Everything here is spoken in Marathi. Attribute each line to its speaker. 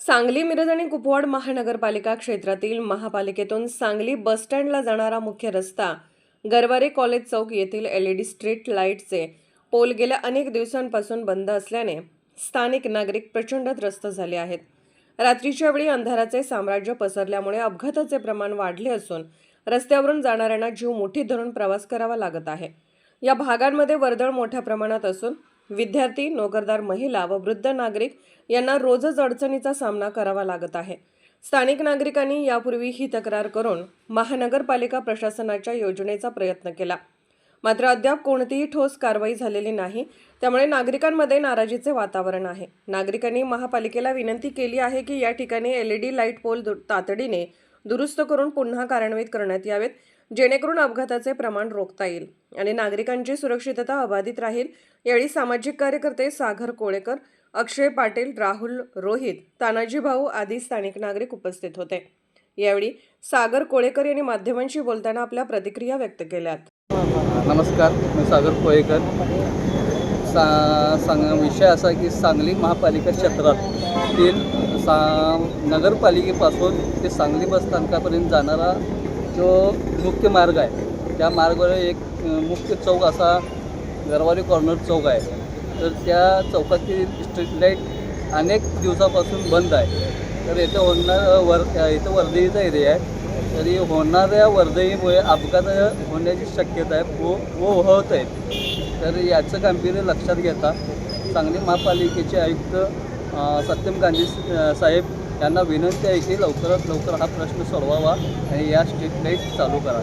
Speaker 1: सांगली मिरज आणि कुपवाड महानगरपालिका क्षेत्रातील महापालिकेतून सांगली बसस्टँडला जाणारा मुख्य रस्ता गरवारे कॉलेज चौक येथील एल ई डी स्ट्रीट लाईटचे पोल गेल्या अनेक दिवसांपासून बंद असल्याने स्थानिक नागरिक प्रचंड त्रस्त झाले आहेत. रात्रीच्या वेळी अंधाराचे साम्राज्य पसरल्यामुळे अपघाताचे प्रमाण वाढले असून रस्त्यावरून जाणाऱ्यांना जीव मोठी धरून प्रवास करावा लागत आहे. या भागांमध्ये वर्दळ मोठ्या प्रमाणात असून विद्यार्थी नोकरदार महिला व वृद्ध नागरिक यांना रोजच अडचणीचा सामना करावा लागत आहे. स्थानिक नागरिकांनी यापूर्वी ही तक्रार करून महानगरपालिका प्रशासनाच्या योजनेचा प्रयत्न केला. मात्र अद्याप कोणतीही ठोस कारवाई झालेली नाही. त्यामुळे नागरिकांमध्ये नाराजीचे वातावरण आहे. नागरिकांनी महापालिकेला विनंती केली आहे की या ठिकाणी एलईडी लाइट पोल दु- तातडीने दुरुस्त करून पुन्हा कार्यान्वित करण्यात यावेत. जेणेकरून अपघाताचे प्रमाण रोखता येईल आणि नागरिकांची सुरक्षितता अबाधित राहील. यावेळी सामाजिक कार्यकर्ते सागर कोळेकर अक्षय पाटील राहुल रोहित तानाजी भाऊ आदी स्थानिक नागरिक उपस्थित होते. यावेळी सागर कोळेकर यांनी माध्यमांशी बोलताना आपल्या प्रतिक्रिया व्यक्त केल्यात.
Speaker 2: नमस्कार मी सागर कोळेकर. सा सांग विषय असा की सांगली महापालिका क्षेत्रातील सा नगरपालिकेपासून ते सांगली बस स्थानकापर्यंत जाणारा जो मुख्य मार्ग आहे त्या मार्गावर एक मुख्य चौक असा गरवारी कॉर्नर चौक आहे. तर त्या चौकातील स्ट्रीट लाइट अनेक दिवसापासून बंद आहे. तर इथं होणार वर इथं वर्दळीचा एरिया आहे. तरी होणाऱ्या वर्दळीमुळे अपघात होण्याची शक्यता आहे व व होत आहेत तर याचं गांभीर्य लक्षात घेता सांगली महापालिकेचे आयुक्त सत्यम गांधी साहेब त्यांना विनंती आहे की लवकरात लवकर हा प्रश्न सोडवावा आणि या स्ट्रीट लाइट चालू करा.